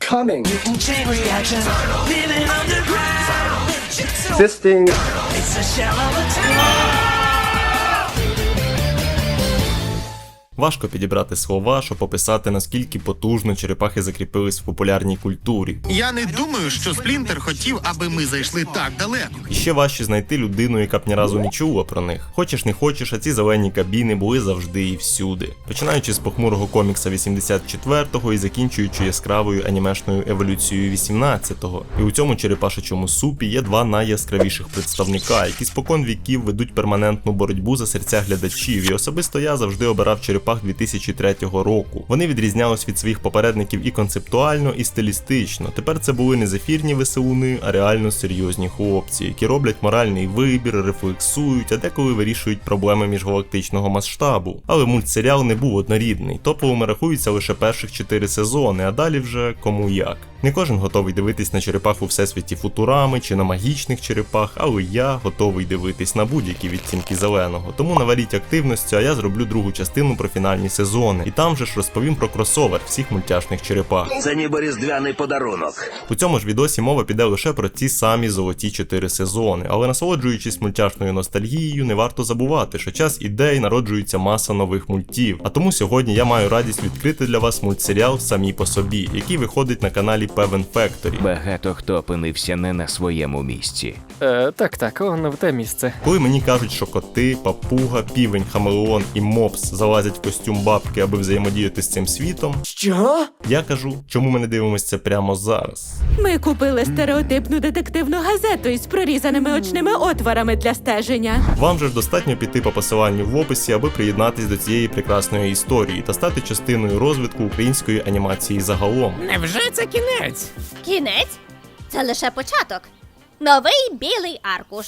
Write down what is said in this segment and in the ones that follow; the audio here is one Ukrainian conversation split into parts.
Coming. Chain reaction, living underground. Existing. It's a shell of a town. Важко підібрати слова, щоб описати наскільки потужно черепахи закріпились в популярній культурі. Я не думаю, що Сплінтер хотів, аби ми зайшли так далеко. І ще важче знайти людину, яка б ні разу не чула про них. Хочеш не хочеш, а ці зелені кабіни були завжди і всюди. Починаючи з похмурого комікса 84-го і закінчуючи яскравою анімешною еволюцією 18-го. І у цьому черепашечому супі є два найяскравіших представника, які спокон віків ведуть перманентну боротьбу за серця глядачів. І особисто я завжди обирав черепах 2003 року. Вони відрізнялись від своїх попередників і концептуально, і стилістично. Тепер це були не зефірні веселуни, а реально серйозні хлопці, які роблять моральний вибір, рефлексують, а деколи вирішують проблеми міжгалактичного масштабу. Але мультсеріал не був однорідний. Топовими рахуються лише перших 4 сезони, а далі вже кому як. Не кожен готовий дивитись на черепах у всесвіті футурами чи на магічних черепах, але я готовий дивитись на будь-які відтінки зеленого. Тому наваріть активності, а я зроблю другу частину про фінальні сезони. І там же ж розповім про кросовер всіх мультяшних черепах. Це ніби різдвяний подарунок. У цьому ж відосі мова піде лише про ті самі золоті 4 сезони, але насолоджуючись мультяшною ностальгією, не варто забувати, що час іде і народжується маса нових мультів. А тому сьогодні я маю радість відкрити для вас мультсеріал самі по собі, який виходить на каналі Певен Factory. Багато хто опинився не на своєму місці. Е, так, так, о, не в те місце. Коли мені кажуть, що коти, папуга, півень, хамелеон і мопс залазять в костюм бабки, аби взаємодіяти з цим світом, Що? я кажу, чому ми не дивимося це прямо зараз. Ми купили стереотипну детективну газету із прорізаними очними отворами для стеження. Вам же ж достатньо піти по посиланню в описі, аби приєднатись до цієї прекрасної історії та стати частиною розвитку української анімації загалом. Невже це кінець? Кінець? Це лише початок. Новий білий аркуш.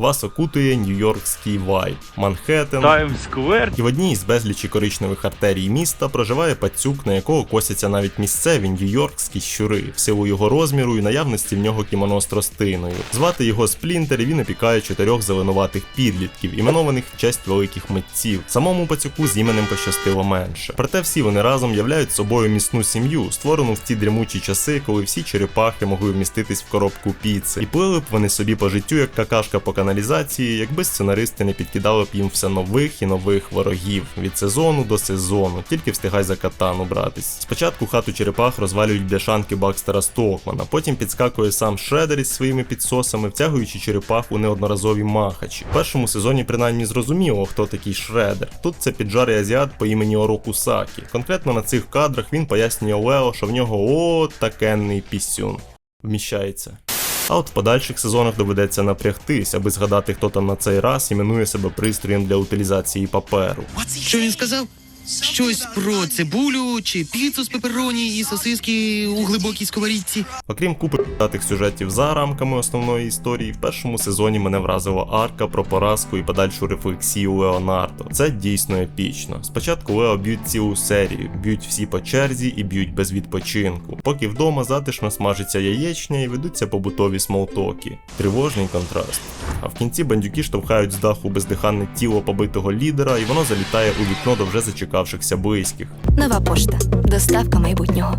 Вас окутує Нью-Йоркський вайб, Манхеттен. Таймс-сквер? І в одній із безлічі коричневих артерій міста проживає пацюк, на якого косяться навіть місцеві нью-йоркські щури, в силу його розміру і наявності в нього кімоно з тростиною. Звати його Сплінтер, і він опікає чотирьох зеленуватих підлітків, іменованих в честь великих митців. Самому пацюку з іменем пощастило менше. Проте всі вони разом являють собою міцну сім'ю, створену в ті дрімучі часи, коли всі черепахи могли вміститись в коробку піци. І плили б вони собі по життю як какашка по каналізації, якби сценаристи не підкидали б їм все нових і нових ворогів від сезону до сезону, тільки встигай за катану братись. Спочатку хату черепах розвалюють бляшанки Бакстера Стокмана, потім підскакує сам Шредер із своїми підсосами, втягуючи черепах у неодноразові махачі. В першому сезоні принаймні зрозуміло, хто такий Шредер. Тут це піджарий азіат по імені Ороку Сакі. Конкретно на цих кадрах він пояснює Лео, що в нього о такенний пісюн. Вміщається. А от в подальших сезонах доведеться напрягтись, аби згадати, хто там на цей раз іменує себе пристроєм для утилізації паперу. Що він сказав? Щось про цибулю чи піцу з пепероні і сосиски у глибокій сковорідці. Окрім купи датих сюжетів за рамками основної історії, в першому сезоні мене вразила арка про поразку і подальшу рефлексію Леонардо. Це дійсно епічно. Спочатку Лео б'ють цілу серію, б'ють всі по черзі і б'ють без відпочинку. Поки вдома затишно смажиться яєчня і ведуться побутові смолтоки. Тривожний контраст. А в кінці бандюки штовхають з даху бездиханне тіло побитого лідера, і воно залітає у вікно до вже зачекавшихся близьких. Нова пошта. Доставка майбутнього.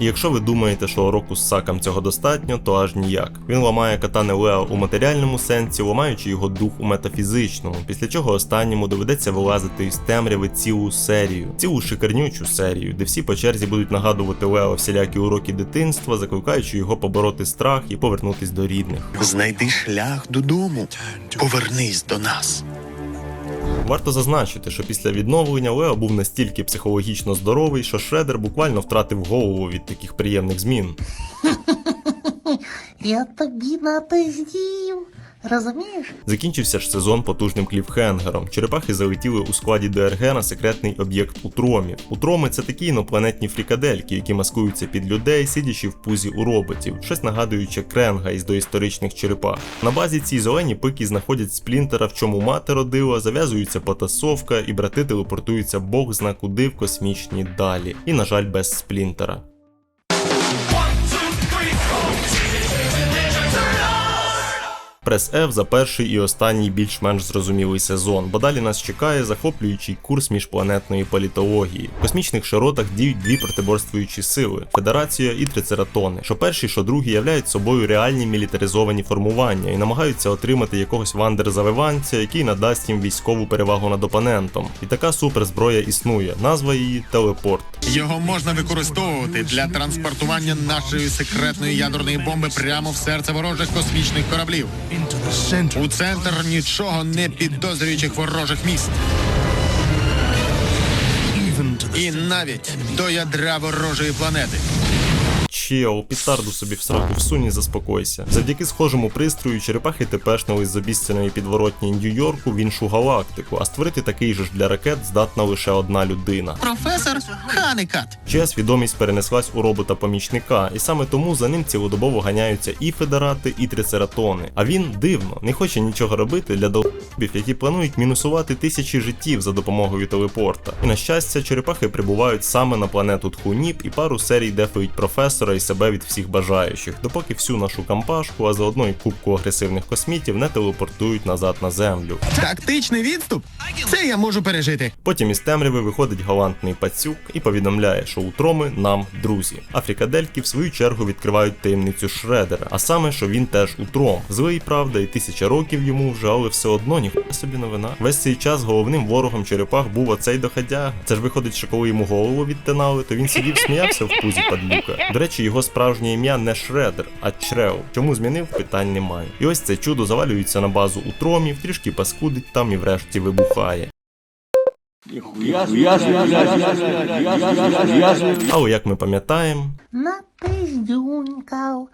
І якщо ви думаєте, що року з сакам цього достатньо, то аж ніяк. Він ламає катани Лео у матеріальному сенсі, ламаючи його дух у метафізичному, після чого останньому доведеться вилазити із темряви цілу серію, цілу шикарнючу серію, де всі по черзі будуть нагадувати Лео всілякі уроки дитинства, закликаючи його побороти страх і повернутись до рідних. Знайди шлях додому. Повернись до нас. Варто зазначити, що після відновлення Лео був настільки психологічно здоровий, що Шредер буквально втратив голову від таких приємних змін. Я тобі напиздів. Розумієш? Закінчився ж сезон потужним кліфхенгером. Черепахи залетіли у складі ДРГ на секретний об'єкт утромів. Утроми це такі інопланетні фрікадельки, які маскуються під людей, сидячи в пузі у роботів, щось нагадуючи кренга із доісторичних черепах. На базі ці зелені пики знаходять сплінтера, в чому мати родила, зав'язується потасовка, і брати телепортуються бог зна куди в космічні далі. І, на жаль, без сплінтера. Прес F за перший і останній більш-менш зрозумілий сезон, бо далі нас чекає захоплюючий курс міжпланетної політології. В космічних широтах діють дві протиборствуючі сили Федерація і Трицератони, що перші, що другі являють собою реальні мілітаризовані формування і намагаються отримати якогось вандер-завиванця, який надасть їм військову перевагу над опонентом. І така суперзброя існує. Назва її телепорт. Його можна використовувати для транспортування нашої секретної ядерної бомби прямо в серце ворожих космічних кораблів. У центр нічого не підозрюючих ворожих міст. І навіть до ядра ворожої планети. Чел, пітарду собі в сраку всунь і заспокойся. Завдяки схожому пристрою черепахи тепешнили з обіцяної підворотні Нью-Йорку в іншу галактику, а створити такий же ж для ракет здатна лише одна людина. Професор Ханикат. Чия свідомість перенеслась у робота-помічника, і саме тому за ним цілодобово ганяються і федерати, і трицератони. А він дивно не хоче нічого робити для долбів, які планують мінусувати тисячі життів за допомогою телепорта. І на щастя, черепахи прибувають саме на планету Тхуніп і пару серій дефають професора і себе від всіх бажаючих, допоки всю нашу кампашку, а заодно і кубку агресивних космітів не телепортують назад на землю. Тактичний відступ? Це я можу пережити. Потім із темряви виходить галантний пацюк і повідомляє, що утроми нам друзі. А фрікадельки в свою чергу відкривають таємницю Шредера, а саме, що він теж утром. Злий, правда, і тисяча років йому вже, але все одно ніхуя собі новина. Весь цей час головним ворогом черепах був оцей доходяга. Це ж виходить, що коли йому голову відтинали, то він сидів сміявся в пузі падлюка. До речі, його справжнє ім'я не Шредер, а Чрео. Чому змінив, питань немає. І ось це чудо завалюється на базу у тромів, трішки паскудить там і врешті вибухає. Але як ми пам'ятаємо, Напиздюнькав.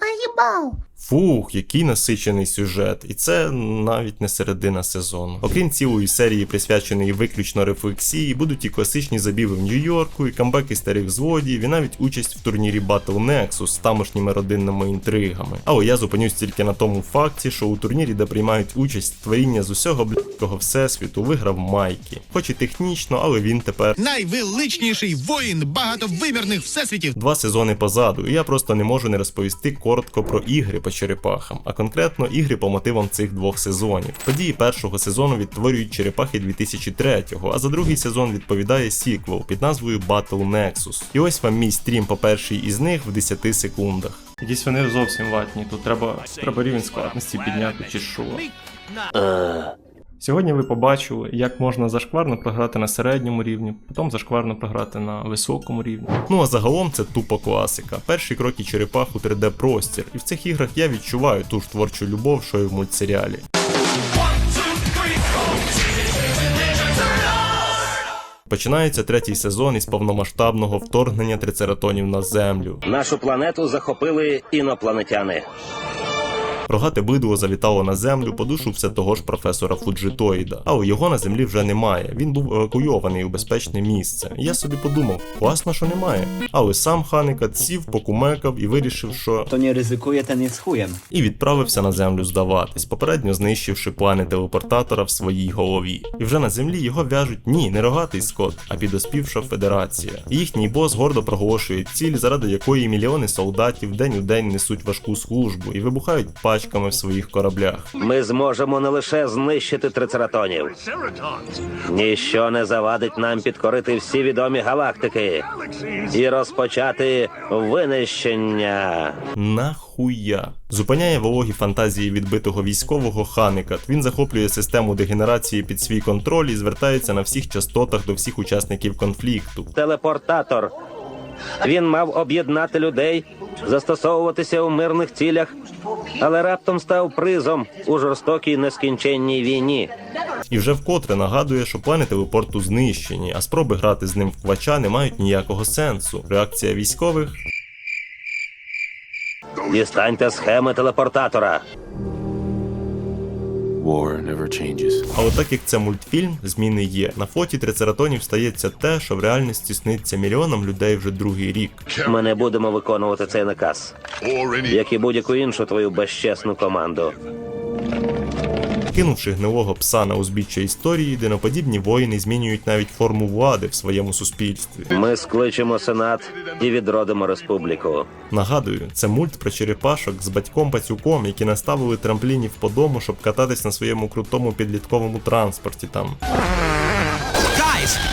Наїбав. Фух, який насичений сюжет, і це навіть не середина сезону. Окрім цілої серії, присвяченої виключно рефлексії, будуть і класичні забіви в Нью-Йорку, і камбеки старих злодіїв, і навіть участь в турнірі Battle Nexus з тамошніми родинними інтригами. Але я зупинюсь тільки на тому факті, що у турнірі, де приймають участь творіння з усього блядського всесвіту, виграв Майкі. Хоч і технічно, але він тепер Найвеличніший воїн багатовимірних всесвітів. Два сезони позаду, і я просто не можу не розповісти коротко про ігри по черепахам, а конкретно ігри по мотивам цих двох сезонів. Події першого сезону відтворюють черепахи 2003-го, а за другий сезон відповідає сіквел під назвою Battle Nexus. І ось вам мій стрім по першій із них в 10 секундах. Якісь вони зовсім ватні, тут треба, треба рівень складності підняти чи що. Сьогодні ви побачили, як можна зашкварно програти на середньому рівні, потім зашкварно програти на високому рівні. Ну а загалом це тупо класика. Перші кроки черепах у 3D простір, і в цих іграх я відчуваю ту ж творчу любов, що і в мультсеріалі. Починається третій сезон із повномасштабного вторгнення трицератонів на землю. Нашу планету захопили інопланетяни. Рогате бидло завітало на землю по душу все того ж професора Фуджитоїда, але його на землі вже немає. Він був евакуйований у безпечне місце. Я собі подумав, класно, що немає. Але сам Ханикат сів, покумекав і вирішив, що To nie ryzykuje, ten jest chujem. і відправився на землю здаватись, попередньо знищивши плани телепортатора в своїй голові. І вже на землі його в'яжуть ні, не рогатий скот, а підоспівша федерація. І їхній бос гордо проголошує ціль, заради якої мільйони солдатів день у день несуть важку службу і вибухають пачками в своїх кораблях. Ми зможемо не лише знищити трицератонів. Ніщо не завадить нам підкорити всі відомі галактики і розпочати винищення. Нахуя. Зупиняє вологі фантазії відбитого військового Ханикат. Він захоплює систему дегенерації під свій контроль і звертається на всіх частотах до всіх учасників конфлікту. Телепортатор. Він мав об'єднати людей, застосовуватися у мирних цілях, але раптом став призом у жорстокій нескінченній війні. І вже вкотре нагадує, що плани телепорту знищені, а спроби грати з ним в квача не мають ніякого сенсу. Реакція військових Дістаньте схеми телепортатора. Але так як це мультфільм, зміни є. На фоті трицератонів стається те, що в реальності сниться мільйонам людей вже другий рік. Ми не будемо виконувати цей наказ, як і будь-яку іншу твою безчесну команду. Кинувши гнилого пса на узбіччя історії, диноподібні воїни змінюють навіть форму влади в своєму суспільстві. Ми скличемо сенат і відродимо республіку. Нагадую, це мульт про черепашок з батьком пацюком, які наставили трамплінів по дому, щоб кататись на своєму крутому підлітковому транспорті там.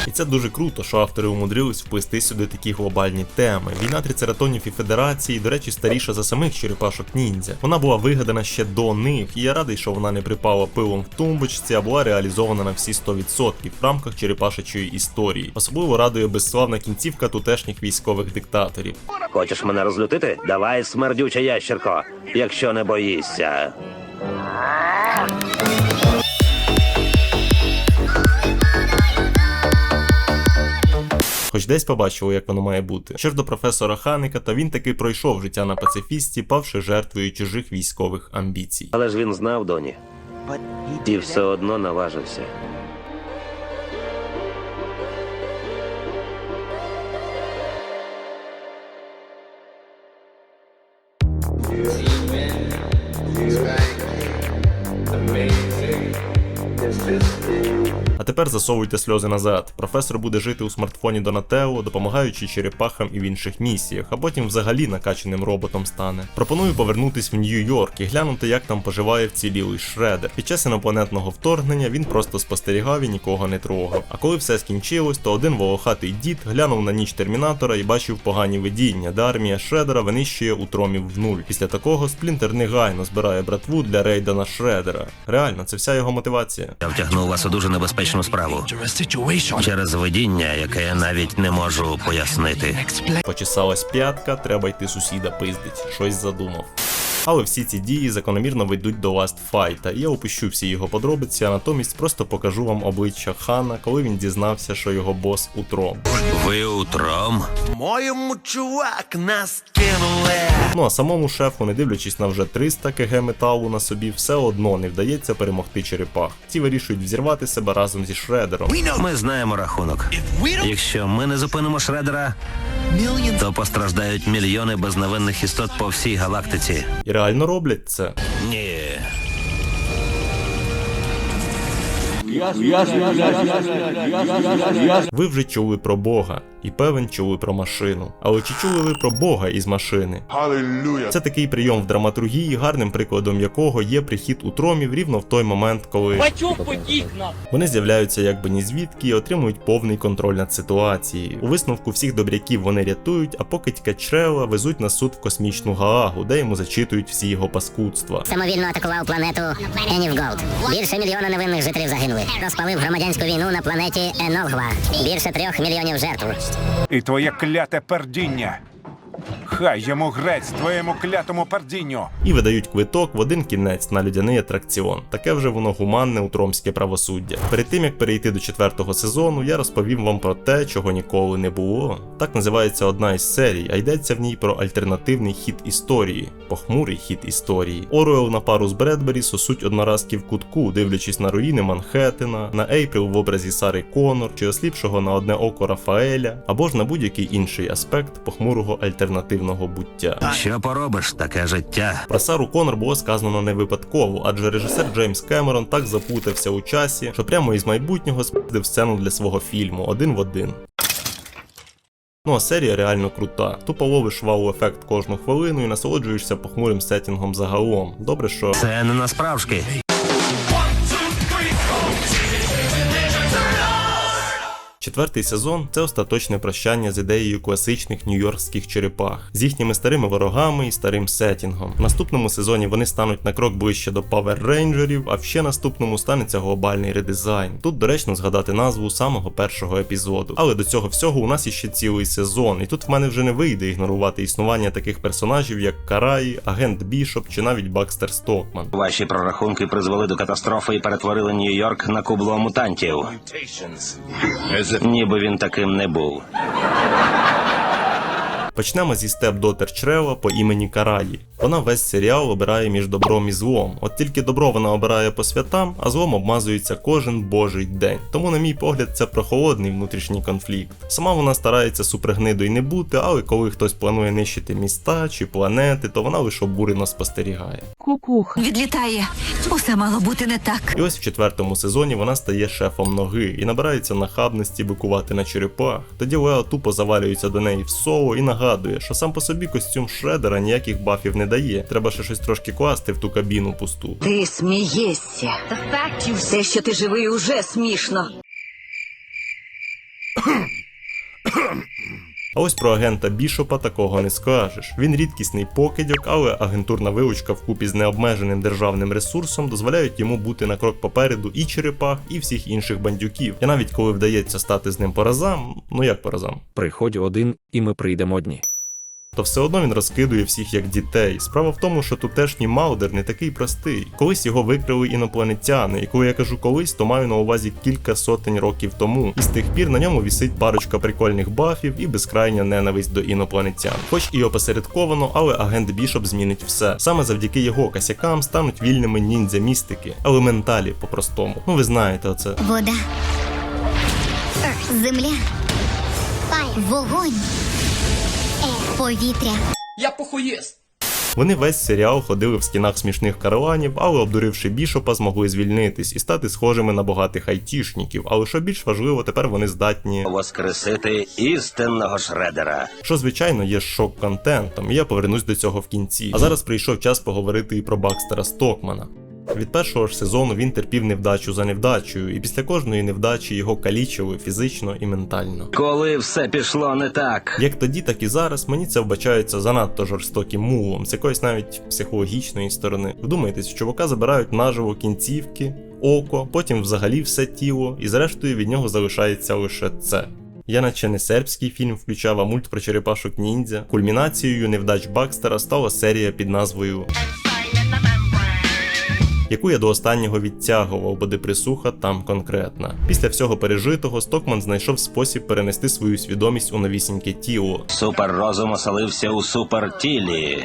І це дуже круто, що автори умудрились вплести сюди такі глобальні теми. Війна трицератонів і федерації, до речі, старіша за самих черепашок ніндзя. Вона була вигадана ще до них, і я радий, що вона не припала пилом в тумбочці, а була реалізована на всі 100% в рамках черепашечої історії. Особливо радує безславна кінцівка тутешніх військових диктаторів. Хочеш мене розлютити? Давай, смердюча ящерко, якщо не боїшся. Хоч десь побачили, як воно має бути. Що ж до професора Ханика, то він таки пройшов життя на пацифісті, павши жертвою чужих військових амбіцій. Але ж він знав доні. І все одно наважився. Тепер засовуйте сльози назад. Професор буде жити у смартфоні Донателло, допомагаючи черепахам і в інших місіях, а потім взагалі накачаним роботом стане. Пропоную повернутись в Нью-Йорк і глянути, як там поживає вцілілий Шредер. Під час інопланетного вторгнення він просто спостерігав і нікого не трогав. А коли все скінчилось, то один волохатий дід глянув на ніч термінатора і бачив погані видіння, де армія Шредера винищує утромів в нуль. Після такого Сплінтер негайно збирає братву для рейда на Шредера. Реально, це вся його мотивація. Я втягнув вас у дуже небезпечну справу. Через видіння, яке я навіть не можу пояснити. Почесалась п'ятка, треба йти сусіда пиздить. Щось задумав. Але всі ці дії закономірно ведуть до Last Fight, я опущу всі його подробиці, а натомість просто покажу вам обличчя Хана, коли він дізнався, що його бос утром. Ви утром? Моєму чувак нас кинули. Ну а самому шефу, не дивлячись на вже 300 кг металу на собі, все одно не вдається перемогти черепах. Ті вирішують взірвати себе разом зі Шредером. Ми знаємо рахунок. Якщо ми не зупинимо Шредера, то постраждають мільйони безневинних істот по всій галактиці. І реально роблять це. Ні. Ви вже чули про Бога, і певен чули про машину. Але чи чули ви про Бога із машини? Це такий прийом в драматургії, гарним прикладом якого є прихід утромів рівно в той момент, коли вони з'являються якби ні звідки і отримують повний контроль над ситуацією. У висновку всіх добряків вони рятують, а покидька Чрела везуть на суд в космічну Гаагу, де йому зачитують всі його паскудства. Самовільно атакував планету Енівголд. Більше мільйона невинних жителів загинули. Розпалив громадянську війну на планеті Енолгва. Більше трьох мільйонів жертв. І твоє кляте пердіння. Хай йому грець твоєму клятому пердінню. і видають квиток в один кінець на людяний атракціон. Таке вже воно гуманне утромське правосуддя. Перед тим як перейти до четвертого сезону, я розповім вам про те, чого ніколи не було. Так називається одна із серій, а йдеться в ній про альтернативний хід історії, похмурий хід історії. Оруел на пару з Бредбері сосуть одноразки в кутку, дивлячись на руїни Манхеттена, на Ейприл в образі Сари Конор чи осліпшого на одне око Рафаеля, або ж на будь-який інший аспект похмурого альтернативного буття. Що поробиш, таке життя. Про Сару Конор було сказано не випадково, адже режисер Джеймс Кемерон так запутався у часі, що прямо із майбутнього спіздив сцену для свого фільму один в один. Ну а серія реально крута. Тупо ловиш вау-ефект кожну хвилину і насолоджуєшся похмурим сеттінгом загалом. Добре, що Це не насправжки. Четвертий сезон це остаточне прощання з ідеєю класичних нью-йоркських черепах, з їхніми старими ворогами і старим сетінгом. В наступному сезоні вони стануть на крок ближче до Power Рейнджерів, а в ще наступному станеться глобальний редизайн. Тут доречно згадати назву самого першого епізоду. Але до цього всього у нас іще цілий сезон, і тут в мене вже не вийде ігнорувати існування таких персонажів, як Караї, агент Бішоп чи навіть Бакстер Стокман. Ваші прорахунки призвели до катастрофи і перетворили Нью-Йорк на кубло мутантів. Ніби він таким не був. Почнемо зі степ-дотер Чрева по імені Караї. Вона весь серіал обирає між добром і злом. От тільки добро вона обирає по святам, а злом обмазується кожен божий день. Тому, на мій погляд, це прохолодний внутрішній конфлікт. Сама вона старається супергнидою не бути, але коли хтось планує нищити міста чи планети, то вона лише обурено спостерігає. Кукуха. Відлітає. Усе мало бути не так. І ось в четвертому сезоні вона стає шефом ноги і набирається нахабності бикувати на черепах. Тоді Лео тупо завалюється до неї в соло і нагадує, що сам по собі костюм Шредера ніяких бафів не дає. Треба ще щось трошки класти в ту кабіну пусту. Ти смієшся. Все, що ти живий, уже смішно. А ось про агента Бішопа такого не скажеш. Він рідкісний покидьок, але агентурна вилучка вкупі з необмеженим державним ресурсом дозволяють йому бути на крок попереду і черепах, і всіх інших бандюків. І навіть коли вдається стати з ним по разам, ну як поразам. Приходь один, і ми прийдемо одні. То все одно він розкидує всіх як дітей. Справа в тому, що тутешній Маудер не такий простий. Колись його викрили інопланетяни, і коли я кажу колись, то маю на увазі кілька сотень років тому. І з тих пір на ньому вісить парочка прикольних бафів і безкрайня ненависть до інопланетян. Хоч і опосередковано, але агент Бішоп змінить все. Саме завдяки його косякам стануть вільними ніндзя містики, елементалі по-простому. Ну ви знаєте оце. Вода. Земля. Вогонь. Повітря. Я похуєст. Вони весь серіал ходили в стінах смішних караванів, але обдуривши бішопа, змогли звільнитись і стати схожими на богатих айтішників. Але що більш важливо, тепер вони здатні, Воскресити істинного Шредера. що звичайно є шок-контентом, і я повернусь до цього в кінці. А зараз прийшов час поговорити і про Бакстера Стокмана. Від першого ж сезону він терпів невдачу за невдачею, і після кожної невдачі його калічили фізично і ментально. Коли все пішло не так. Як тоді, так і зараз мені це вбачається занадто жорстоким мулом, з якоїсь навіть психологічної сторони. Вдумайтесь, в чувака забирають наживо кінцівки, око, потім взагалі все тіло, і зрештою від нього залишається лише це. Я наче не сербський фільм включав, а мульт про черепашок ніндзя. Кульмінацією невдач Бакстера стала серія під назвою. Яку я до останнього відтягував, бо депресуха там конкретна. Після всього пережитого Стокман знайшов спосіб перенести свою свідомість у новісіньке тіло, Суперрозум оселився у супертілі.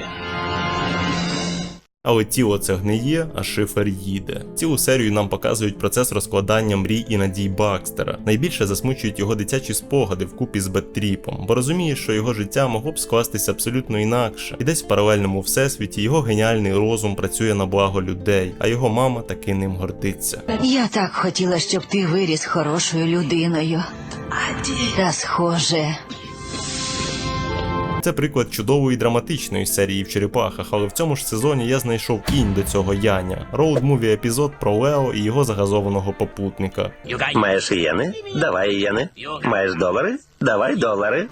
Але тіло це гниє, а шифер їде. Цілу серію нам показують процес розкладання мрій і надій Бакстера. Найбільше засмучують його дитячі спогади вкупі з Беттріпом, бо розуміє, що його життя могло б скластися абсолютно інакше. І десь в паралельному всесвіті його геніальний розум працює на благо людей, а його мама таки ним гордиться. Я так хотіла, щоб ти виріс хорошою людиною. Та схоже. Це приклад чудової драматичної серії в черепахах, але в цьому ж сезоні я знайшов кінь до цього Яня. Роуд-муві епізод про Лео і його загазованого попутника. Маєш єни? Давай єни. Маєш долари? Давай долари.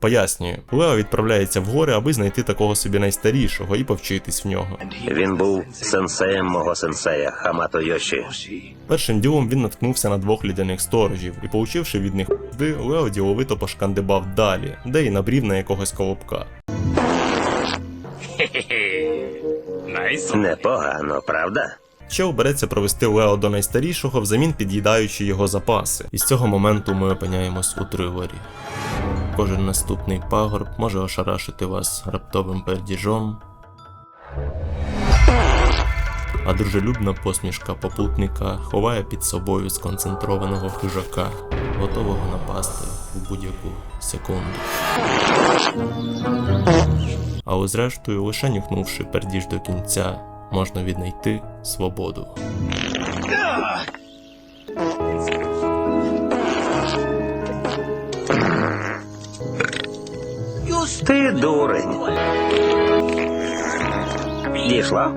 Пояснюю, Лео відправляється в гори, аби знайти такого собі найстарішого і повчитись в нього. Він був сенсеєм мого сенсея Хамато Йоші. Першим ділом він наткнувся на двох лідяних сторожів і, получивши від них пизди, Лео діловито пошкандибав далі, де й набрів на якогось колобка. Непогано, правда? Чел береться провести Лео до найстарішого, взамін під'їдаючи його запаси. І з цього моменту ми опиняємось у трилері. Кожен наступний пагорб може ошарашити вас раптовим пердіжом. А дружелюбна посмішка попутника ховає під собою сконцентрованого хижака, готового напасти в будь-яку секунду. Але зрештою, лише нюхнувши пердіж до кінця, можна віднайти свободу. Ти дурень. Дійшла.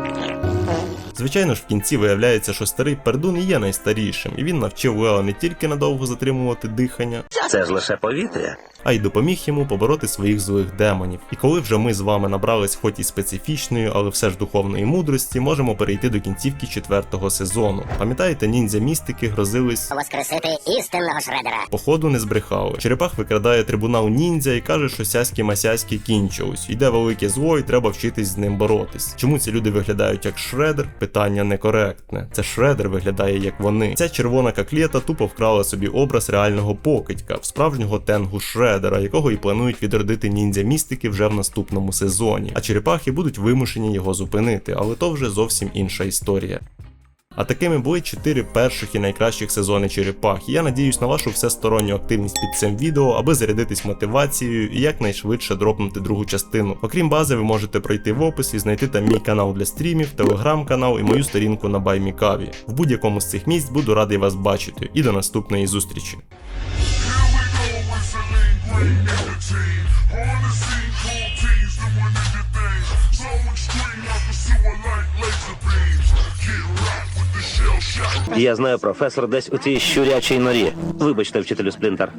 Звичайно ж, в кінці виявляється, що старий пердун і є найстарішим, і він навчив Лео не тільки надовго затримувати дихання, Це ж лише повітря. А й допоміг йому побороти своїх злих демонів. І коли вже ми з вами набрались хоч і специфічної, але все ж духовної мудрості, можемо перейти до кінцівки четвертого сезону. Пам'ятаєте, ніндзя містики грозились. Воскресити істинного Шредера. Походу не збрехали. Черепах викрадає трибунал ніндзя і каже, що сяські масяські кінчились. Йде велике зло, і треба вчитись з ним боротись. Чому ці люди виглядають як шредер? Питання некоректне. Це шредер виглядає як вони. Ця червона каклета тупо вкрала собі образ реального покидька, в справжнього тенгу шредера. Шредера, якого і планують відродити ніндзя містики вже в наступному сезоні. А черепахи будуть вимушені його зупинити, але то вже зовсім інша історія. А такими були 4 перших і найкращих сезони черепах. Я надіюсь на вашу всесторонню активність під цим відео, аби зарядитись мотивацією і якнайшвидше дропнути другу частину. Окрім бази, ви можете пройти в опис і знайти там мій канал для стрімів, телеграм-канал і мою сторінку на Баймікаві. В будь-якому з цих місць буду радий вас бачити. І до наступної зустрічі. Я знаю, професор десь у цій щурячій норі. Вибачте, вчителю Сплінтер.